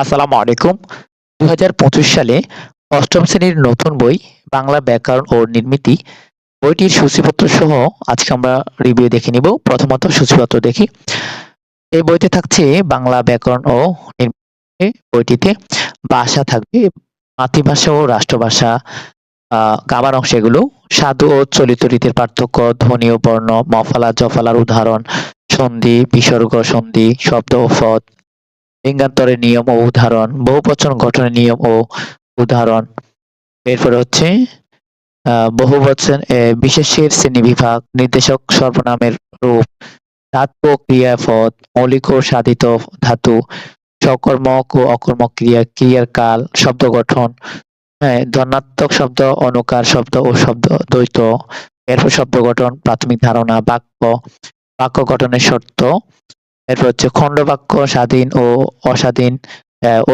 আসসালামু আলাইকুম। দুই হাজার পঁচিশ সালে অষ্টম শ্রেণির নতুন বই বাংলা ব্যাকরণ ও নির্মিতি বইটির সূচিপত্র সহ আজকে আমরা রিভিউ দেখে নিব। প্রথমত সূচিপত্র দেখি। এই বইতে থাকছে বাংলা ব্যাকরণ ও নির্মিতি বইটিতে ভাষা থাকবে, মাতৃভাষা ও রাষ্ট্রভাষা গাবার অংশ এগুলো। সাধু ও চলিত রীতির পার্থক্য, ধ্বনি ও বর্ণ, মফালা, জফালার উদাহরণ, সন্ধি, বিসর্গ, সন্ধি, শব্দ ও পদ লিঙ্গান্তরের নিয়ম ও উদাহরণ, বহুবচন গঠনের নিয়ম ও উদাহরণ। এরপরে হচ্ছে বহুবচন বিশেষের শ্রেণি বিভাগ নির্দেশক সর্বনামের রূপ, ধাতু ক্রিয়াপদ, মৌলিক ও সাধিত ধাতু সকর্মক ও অকর্মক ক্রিয়া, ক্রিয়ার কাল, শব্দ গঠন হ্যাঁ ধনাত্মক শব্দ, অনুকার শব্দ ও শব্দ দ্বৈত। এরপর শব্দ গঠন, প্রাথমিক ধারণা, বাক্য বাক্য গঠনের শর্ত এরপর হচ্ছে খণ্ডবাক্য স্বাধীন ও অস্বাধীন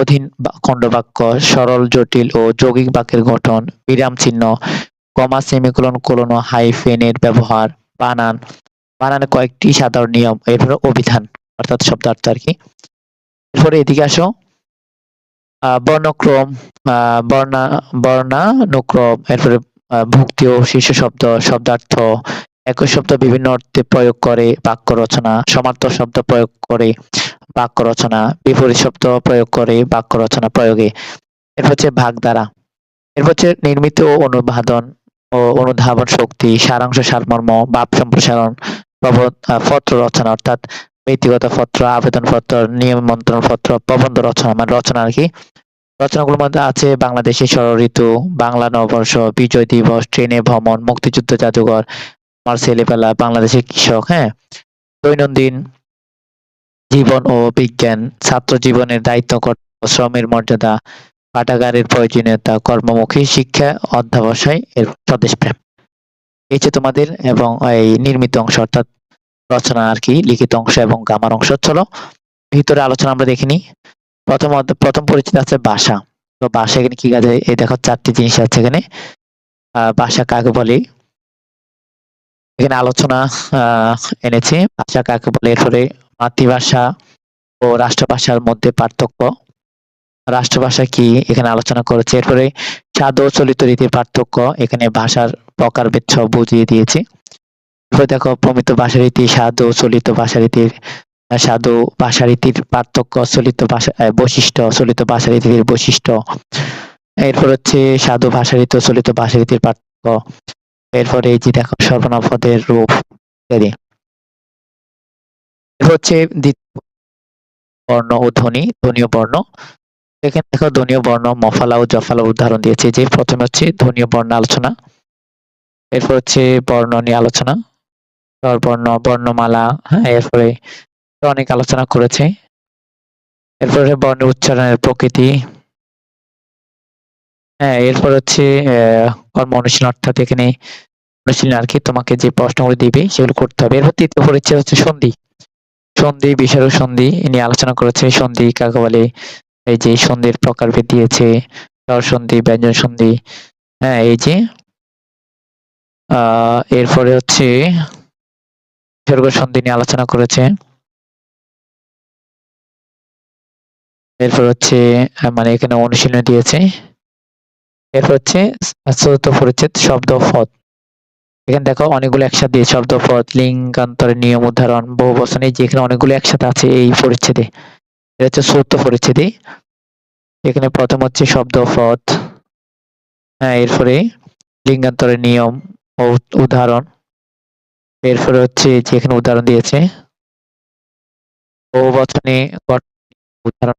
অধীন খণ্ডবাক্য, সরল, জটিল ও যৌগিক বাক্যের গঠন, বিরাম চিহ্ন, কমা, সেমিকোলন, কোলন ও হাইফেনের ব্যবহার, বানান। বানানের কয়েকটি সাধারণ নিয়ম, এরপরে অভিধান, অর্থাৎ শব্দার্থ আর কি। এরপরে এদিকে আসো। বর্ণক্রম বর্ণা, বর্ণানুক্রম, এরপরে ভুক্তি ও শীর্ষ শব্দ, শব্দার্থ একই শব্দ বিভিন্ন অর্থে প্রয়োগ করে, বাক্য রচনা সমার্থক শব্দ প্রয়োগ করে, বাক্য রচনা, বিপরীত শব্দ প্রয়োগ করে, বাক্য রচনা প্রয়োগে। এরপর হচ্ছে ভাগ দ্বারা। এরপর হচ্ছে নির্মিত ও অনুবাদন ও অনুধাবন শক্তি, সারাংশ, সারমর্ম ভাব সম্প্রসারণ পত্র রচনা, অর্থাৎ ব্যক্তিগত পত্র, আবেদন পত্র নিমন্ত্রণ পত্র, প্রবন্ধ রচনা মানে রচনা আর কি। রচনাগুলোর মধ্যে আছে বাংলাদেশের ষড় ঋতু বাংলা নববর্ষ, বিজয় দিবস, ট্রেনে ভ্রমণ, মুক্তিযুদ্ধ জাদুঘর আমার ছেলেবেলা বাংলাদেশের কৃষক হ্যাঁ? দৈনন্দিন জীবন ও বিজ্ঞান, ছাত্র জীবনের দায়িত্ব শ্রমের মর্যাদা, পাঠাগারের প্রয়োজনীয়তা, কর্মমুখী শিক্ষা, অধ্যাবসায় এর স্বদেশ প্রেম এই যে তোমাদের এবং এই নির্মিত অংশ, অর্থাৎ রচনা আর কি, লিখিত অংশ এবং গামার অংশ, চলো। ভিতরে আলোচনা আমরা দেখিনি প্রথম প্রথম পরিচিত আছে ভাষা তো ভাষা এখানে কি কাজে, এই দেখো চারটি জিনিস আছে এখানে। ভাষা কাকে বলে? এখানে আলোচনা এনেছে। ভাষা কাকে বলে? এরপরে মাতৃভাষা ও রাষ্ট্রভাষার মধ্যে পার্থক্য। রাষ্ট্রভাষা কি? এখানে আলোচনা করেছে। এরপরে সাধু চলিত রীতির পার্থক্য। এখানে ভাষার প্রকারভেদ সব বুঝিয়ে দিয়েছে। এরপর দেখো, প্রমিত ভাষা রীতি সাধু চলিত ভাষা রীতির সাধু ভাষা রীতির পার্থক্য, চলিত ভাষা বৈশিষ্ট্য, চলিত ভাষা রীতির বৈশিষ্ট্য। এরপর হচ্ছে সাধু ভাষা রীতি চলিত ভাষা রীতির পার্থক্য। এরপরে এই যে দেখো সর্বনাম পদের রূপ ইত্যাদি হচ্ছে বর্ণ ও ধ্বনি, ধ্বনীয় বর্ণ। এখানে দেখো ধ্বনীয় বর্ণ, মফালা ও জফালা উদাহরণ দিয়েছে, যে প্রথমে হচ্ছে ধ্বনীয় বর্ণ আলোচনা, এরপর হচ্ছে বর্ণ নিয়ে আলোচনা স্বরবর্ণ বর্ণমালা হ্যাঁ এরপরে অনেক আলোচনা করেছে। এরপরে বর্ণ উচ্চারণের প্রকৃতি হ্যাঁ এরপর হচ্ছে কর্ম অনুশীলন অর্থাৎ এখানে অনুশীলন আর কি তোমাকে যে প্রশ্নগুলো দিবে সেগুলো করতে হবে। এরপর তৃতীয় পরিচ্ছেদ হচ্ছে সন্ধি। সন্ধি বিশারদ সন্ধি নিয়ে আলোচনা করেছে। সন্ধি, কাকে বলে? এই যে সন্ধির প্রকারভেদ দিয়েছে সন্ধি, ব্যঞ্জন সন্ধি। হ্যাঁ এই যে, আহ, এরপরে হচ্ছে বিসর্গ সন্ধি নিয়ে আলোচনা করেছে। এরপর হচ্ছে মানে এখানে অনুশীলন দিয়েছে। এরপর হচ্ছে চতুর্থ পরিচ্ছেদ, শব্দ পদ এখানে দেখো অনেকগুলো একসাথে শব্দ নিয়ম, উদাহরণ, বহু অনেকগুলো একসাথে আছে এই পরিচ্ছেদে। এটা হচ্ছে চতুর্থ পরিচ্ছেদে। এখানে প্রথম হচ্ছে শব্দ পদ হ্যাঁ এরপরে লিঙ্গান্তরের নিয়ম ও উদাহরণ। এরপরে হচ্ছে যে এখানে উদাহরণ দিয়েছে, বহু বচনে উদাহরণ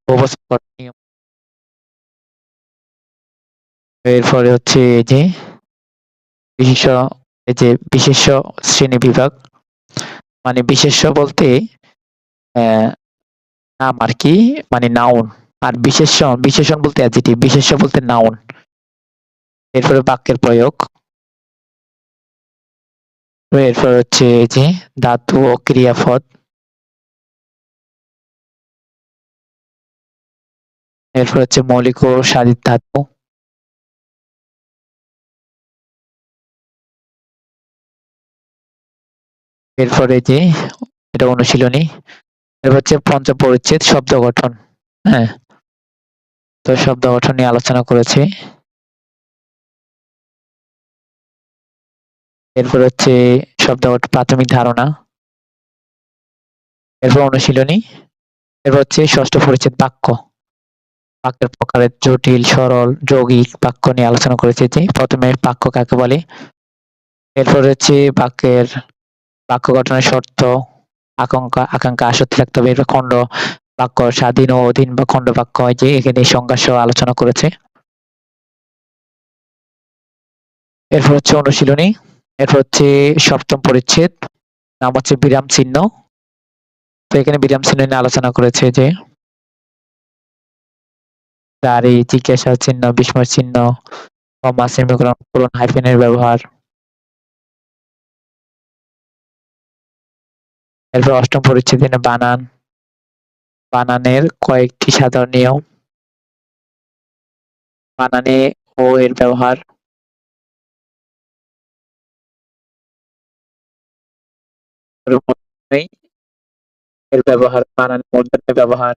এরপরে হচ্ছে এই যে বিশেষ এই যে বিশেষ শ্রেণি বিভাগ। মানে বিশেষ্য বলতে নাম আর কি মানে নাউন আর বিশেষণ বিশেষণ বলতে অ্যাডজেক্টিভ বিশেষ্য বলতে নাউন এরপরে বাক্যের প্রয়োগ। এরপর হচ্ছে এই যে ধাতু ও ক্রিয়াপদ। এরপর হচ্ছে মৌলিক ও সাধিত ধাতু। এরপরে যে এটা অনুশীলনী এরপর হচ্ছে পঞ্চম পরিচ্ছেদ শব্দ গঠন। হ্যাঁ তো শব্দ গঠন নিয়ে আলোচনা করেছে। এরপর হচ্ছে শব্দ প্রাথমিক ধারণা। এরপর অনুশীলনী, এরপর হচ্ছে ষষ্ঠ পরিচ্ছেদ, বাক্য। বাক্যের প্রকারের জটিল, সরল, যৌগিক বাক্য নিয়ে আলোচনা করেছে যে প্রথমে বাক্য কাকে বলে, এরপর হচ্ছে বাক্যের বাক্য গঠনের শর্ত, আকাঙ্ক্ষা আকাঙ্ক্ষা, আসক্তি থাকতে হবে, এরপর খণ্ড বাক্য, স্বাধীন ও অধীন বা খণ্ড বাক্য হয় যে এখানে সংজ্ঞা সহ আলোচনা করেছে। এরপর হচ্ছে অনুশীলনী, এরপর হচ্ছে সপ্তম পরিচ্ছেদ, নাম হচ্ছে বিরাম চিহ্ন। তো এখানে বিরাম চিহ্ন নিয়ে আলোচনা করেছে যে দাড়ি জিজ্ঞাসা চিহ্ন বিস্ময় চিহ্ন, কমা সেমিকোলন পূরণ হাইফেনের ব্যবহার এরপর অষ্টম পরিচ্ছেদে বানান, বানানের কয়েকটি সাধারণ নিয়ম। বানানে ও এর ব্যবহার। এর ব্যবহার বানান মূর্ধন্যের ব্যবহার।